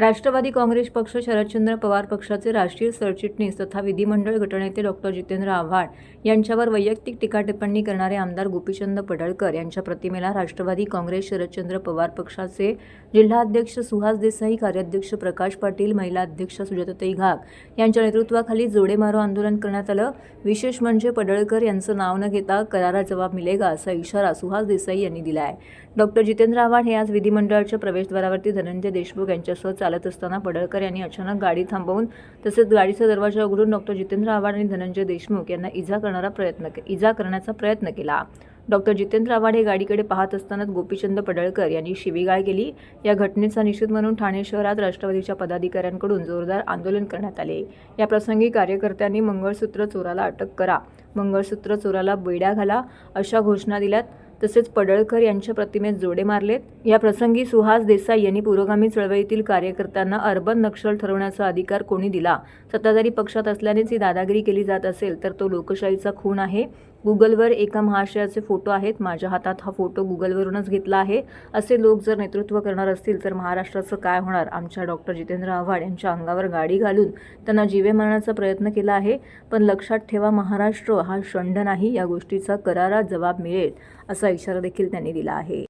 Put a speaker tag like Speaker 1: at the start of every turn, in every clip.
Speaker 1: राष्ट्रवादी काँग्रेस पक्ष शरदचंद्र पवार पक्षाचे राष्ट्रीय सरचिटणीस तथा विधिमंडळ गटनेते डॉक्टर जितेंद्र आव्हाड यांच्यावर वैयक्तिक टीकाटिप्पणी करणारे आमदार गोपीचंद पडळकर यांच्या प्रतिमेला राष्ट्रवादी काँग्रेस शरदचंद्र पवार पक्षाचे जिल्हाध्यक्ष सुहास देसाई कार्याध्यक्ष प्रकाश पाटील महिला अध्यक्ष सुजाताई घाग यांच्या नेतृत्वाखाली जोडे मारो आंदोलन करण्यात आलं. विशेष म्हणजे पडळकर यांचं नाव न घेता करारा जबाब मिलेगा असा इशारा सुहास देसाई यांनी दिला आहे डॉक्टर जितेंद्र आव्हाड हे आज विधिमंडळाच्या प्रवेशद्वारावरती धनंजय देशमुख यांच्यासह चालत असताना पडळकर यांनी अचानक गाडी थांबवून तसेच गाडीचा दरवाजा उघडून डॉक्टर जितेंद्र आव्हाड आणि धनंजय देशमुख यांना इजा करणारा प्रयत्न इजा करण्याचा प्रयत्न केला. डॉक्टर जितेंद्र आव्हाड हे गाडीकडे पाहत असतानाच गोपीचंद पडळकर यांनी शिवीगाळ केली. या घटनेचा निषेध म्हणून ठाणे शहरात राष्ट्रवादीच्या पदाधिकाऱ्यांकडून जोरदार आंदोलन करण्यात आले. या प्रसंगी कार्यकर्त्यांनी मंगळसूत्र चोराला अटक करा मंगळसूत्र चोराला बेड्या घाला अशा घोषणा दिल्यात. तसेच पडळकर यांच्या प्रतिमेत जोडे मारलेत. या प्रसंगी सुहास देसाई यांनी पुरोगामी चळवळीतील कार्यकर्त्यांना अर्बन नक्षल ठरवण्याचा अधिकार कोणी दिला? सत्ताधारी पक्षात असल्यानेच ही दादागिरी केली जात असेल तर तो लोकशाहीचा खून आहे? गुगलवर एका महाशयाचे फोटो आहेत. माझ्या हातात हा फोटो गुगलवरूनच घेतला आहे. असे लोक जर नेतृत्व करणार असतील तर महाराष्ट्राचं काय होणार? आमच्या डॉक्टर जितेंद्र आव्हाड यांच्या अंगावर गाडी घालून त्यांना जीवे मारण्याचा प्रयत्न केला आहे. पण लक्षात ठेवा महाराष्ट्र हा षंड नाही या गोष्टीचा करारा जबाब मिळेल असा इशारा देखील त्यांनी दिला आहे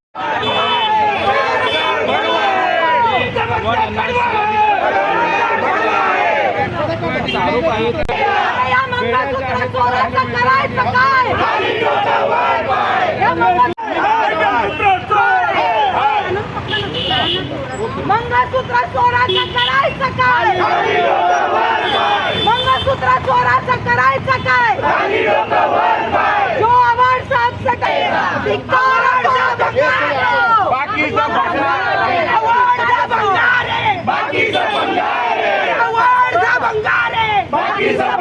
Speaker 2: मंगळसूत्र चोराचं करायचं काय? मंगळसूत्र चोराचं करायचं काय
Speaker 3: Aquí está.